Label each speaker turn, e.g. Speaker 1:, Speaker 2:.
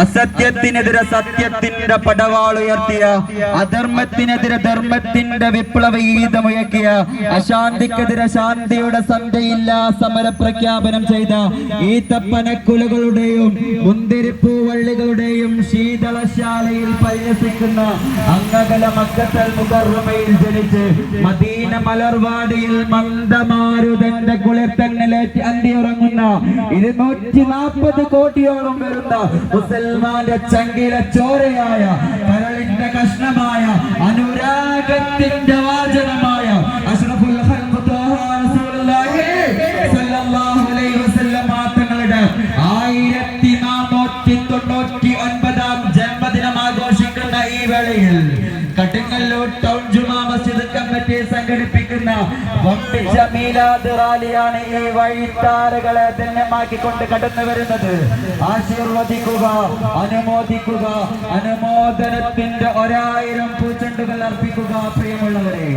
Speaker 1: അസത്യത്തിനെതിരെ സത്യത്തിന്റെ പടവാളുയർത്തിയ അധർമ്മത്തിനെതിരെ ധർമ്മത്തിന്റെ വിപ്ലവ ഗീതമുയക്കിയ അശാന്തിക്കെതിരെ ശാന്തിയുടെ സന്ധ്യയില്ലാ സമര പ്രഖ്യാപനം ചെയ്ത ഈ ഈത്തപ്പനക്കുലകളുടെയും മുന്തിരിപ്പൂവള്ളികളുടെയും ശീതളശാലയിൽ പരിഹസിക്കുന്ന അംഗകല മക്കത്തൽ മുഖർമയിൽ ജനിച്ച് മദീന മലർവാടിയിൽ മന്ദമാരുതന്റെ കുളിർത്തങ്ങളിലേറ്റ് അന്തിയുറങ്ങുന്ന ഇരുന്നൂറ്റി കോടിയോളം വരുന്ന മുസൽമാന്റെ ചങ്കിലെ ചോരയായ കരളിന്റെ കഷ്ണമായ അനുരാഗത്തിന്റെ വാചനമായ ആയിരത്തി നാനൂറ്റി തൊണ്ണൂറ്റി ഒൻപതാം ജന്മദിനം ആഘോഷിക്കുന്ന ഈ വേളയിൽ സംഘടിപ്പിക്കുന്ന വമ്പിച്ച മീലാദ് റാലിയാണ് ഈ വഴിത്താരകളെ ധന്യമാക്കിക്കൊണ്ട് കടന്നു വരുന്നത്. ആശീർവദിക്കുക അനുമോദിക്കുക അനുമോദനത്തിന്റെ ഒരായിരം പൂച്ചെണ്ടുകൾ അർപ്പിക്കുക പ്രിയമുള്ളവരെ.